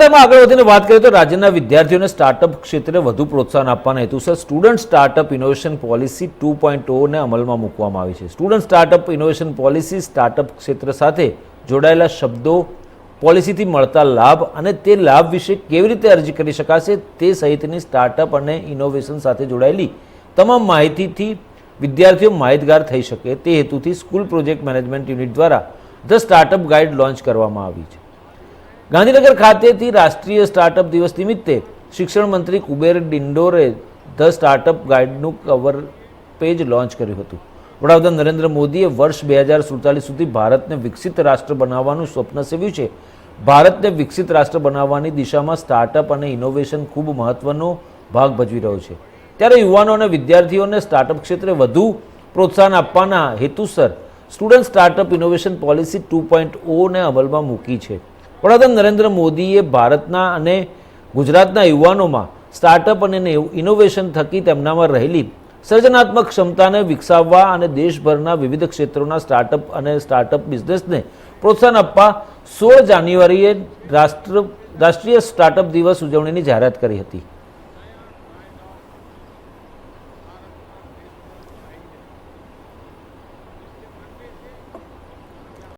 સમાચારમાં આગળ વધીને વાત કરીએ તો રાજ્યના વિદ્યાર્થીઓને સ્ટાર્ટઅપ ક્ષેત્રે વધુ પ્રોત્સાહન આપવાના હેતુસર student startup innovation policy two point ઓને અમલમાં મૂકવામાં આવી છે. Student startup innovation policy startup ક્ષેત્ર સાથે જોડાયેલા શબ્દો પોલિસીથી મળતા લાભ અને તે લાભ વિશે કેવી રીતે અરજી કરી શકાશે તે સહિતની સ્ટાર્ટઅપ અને ઇનોવેશન સાથે જોડાયેલી તમામ માહિતીથી વિદ્યાર્થીઓ માહિતગાર થઈ શકે તે હેતુથી સ્કૂલ પ્રોજેક્ટ મેનેજમેન્ટ યુનિટ દ્વારા ધ સ્ટાર્ટઅપ ગાઈડ લોન્ચ કરવામાં આવી છે. ગાંધીનગર ખાતેથી રાષ્ટ્રીય સ્ટાર્ટઅપ દિવસ નિમિત્તે શિક્ષણ મંત્રી કુબેર ડિંડોરે ધ સ્ટાર્ટઅપ ગાઈડનું કવર પેજ લોન્ચ કર્યું હતું. વડાપ્રધાન નરેન્દ્ર મોદીએ વર્ષ બે હજાર સુડતાલીસ સુધી ભારતને વિકસિત રાષ્ટ્ર બનાવવાનું સ્વપ્ન સેવ્યું છે. ભારતને વિકસિત રાષ્ટ્ર બનાવવાની દિશામાં સ્ટાર્ટઅપ અને ઇનોવેશન ખૂબ મહત્વનો ભાગ ભજવી રહ્યો છે. ત્યારે યુવાનો અને વિદ્યાર્થીઓને સ્ટાર્ટઅપ ક્ષેત્રે વધુ પ્રોત્સાહન આપવાના હેતુસર student startup innovation policy two point ઓને અમલમાં મૂકી છે. વડાપ્રધાન નરેન્દ્ર મોદીએ ભારતના અને ગુજરાતના યુવાનોમાં સ્ટાર્ટઅપ અને ઇનોવેશન થકી તેમનામાં રહેલી સર્જનાત્મક ક્ષમતાને વિકસાવવા અને દેશભરના વિવિધ ક્ષેત્રોના સ્ટાર્ટઅપ અને સ્ટાર્ટઅપ બિઝનેસને પ્રોત્સાહન આપવા સોળ જાન્યુઆરીએ રાષ્ટ્ર, રાષ્ટ્રીય સ્ટાર્ટઅપ દિવસ ઉજવણીની જાહેરાત કરી હતી.